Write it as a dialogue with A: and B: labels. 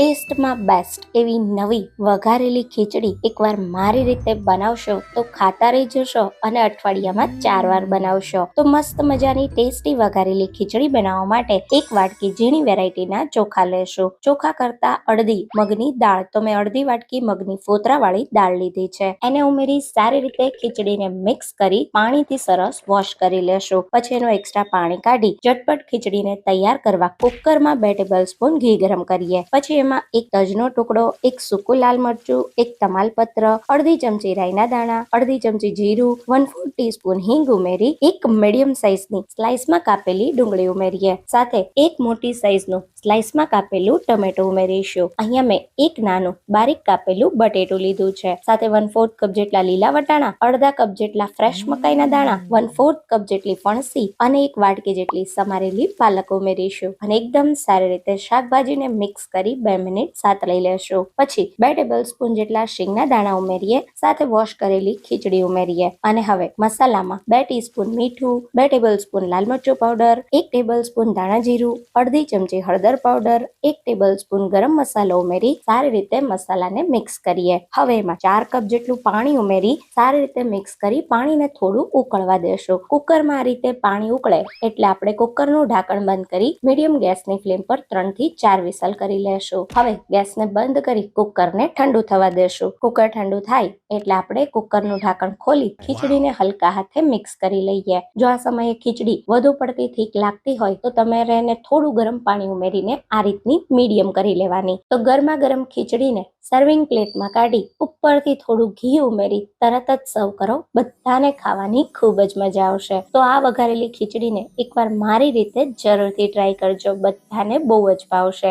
A: ટેસ્ટમાં બેસ્ટ એવી નવી વઘારેલી ખીચડી એકવાર મારી રીતે બનાવશો તો ખાતા રહી જશો અને અઠવાડિયામાં ચાર વાર બનાવશો. તો મસ્ત મજાની ટેસ્ટી વઘારેલી ખીચડી બનાવવા માટે એક વાટકી ઝીણી વેરાયટીના ચોખા લેશો. ચોખા કરતા અડધી મગની દાળ. તો મેં અડધી વાટકી મગની ફોતરાવાળી દાળ લીધી છે. એને ઉમેરી સારી રીતે ખીચડીને મિક્સ કરી પાણીથી સરસ વોશ કરી લેશો. પછી એનું એક્સ્ટ્રા પાણી કાઢી ઝટપટ ખીચડીને તૈયાર કરવા કુકરમાં બે ટેબલ સ્પૂન ઘી ગરમ કરીએ. પછી એમાં એક તજનો ટુકડો, એક સૂકું લાલ મરચું, એક તમાલપત્ર, અડધી ચમચી રાઈના દાણા, અડધી ચમચી જીરું વન ફોર ટીસ્પૂન હિંગ ઉમેરી, એક મીડિયમ સાઇઝની સ્લાઇસમાં કાપેલી ડુંગળી ઉમેરીએ. સાથે એક મોટી સાઇઝનું સ્લાઇસમાં કાપેલું ટમેટું ઉમેરીશું. અહીંયા મેં એક નાનું બારીક કાપેલું બટેટું લીધું છે. સાથે વન ફોર્થ કપ જેટલા લીલા વટાણા, અડધા કપ જેટલા ફ્રેશ મકાઈના દાણા વન ફોર્થ કપ જેટલી ફણસી અને એક વાટકી જેટલી સમારેલી પાલક ઉમેરીશું. અને એકદમ સારી રીતે શાકભાજીને મિક્સ કરી બે મિનિટ સાતળી લેશું. પછી બે ટેબલ સ્પૂન જેટલા શીંગના દાણા ઉમેરીએ, સાથે વોશ કરેલી ખીચડી ઉમેરીએ. અને હવે મસાલામાં બે ટીસ્પૂન મીઠું, બે ટેબલ સ્પૂન લાલ મરચું પાવડર એક ટેબલ સ્પૂન દાણા જીરું, અડધી ચમચી હળદર પાવડર એક ટેબલ સ્પૂન ગરમ મસાલો ઉમેરી સારી રીતે મસાલાને મિક્સ કરીએ. હવે એમાં ચાર કપ જેટલું પાણી ઉમેરી સારી રીતે મિક્સ કરી પાણીને થોડું ઉકળવા દેશું. કુકરમાં આ રીતે પાણી ઉકળે એટલે આપણે કુકરનું ઢાંકણ બંધ કરી મીડિયમ ગેસની ફ્લેમ પર ત્રણથી ચાર વિસલ કરી લેશું. હવે ગેસને બંધ કરી કુકરને ઠંડુ થવા દેશું. કુકર ઠંડુ થાય એટલે આપણે કુકરનું ઢાંકણ ખોલી ખીચડીને હલકા હાથે મિક્સ કરી લઈએ. જો આ સમયે ખીચડી વધુ પડતી થીક લાગતી હોય તો તમારે એને થોડું ગરમ પાણી ઉમેરીને આ રીતની મીડિયમ કરી લેવાની. તો ગરમા ગરમ ખીચડીને સર્વિંગ પ્લેટમાં કાઢી ઉપરથી થોડું ઘી ઉમેરી તરત જ સર્વ કરો. બધાને ખાવાની ખૂબ જ મજા આવશે. તો આ વઘારેલી ખીચડીને એકવાર મારી રીતે જરૂરથી ટ્રાય કરજો. બધાને બહુ જ ભાવશે.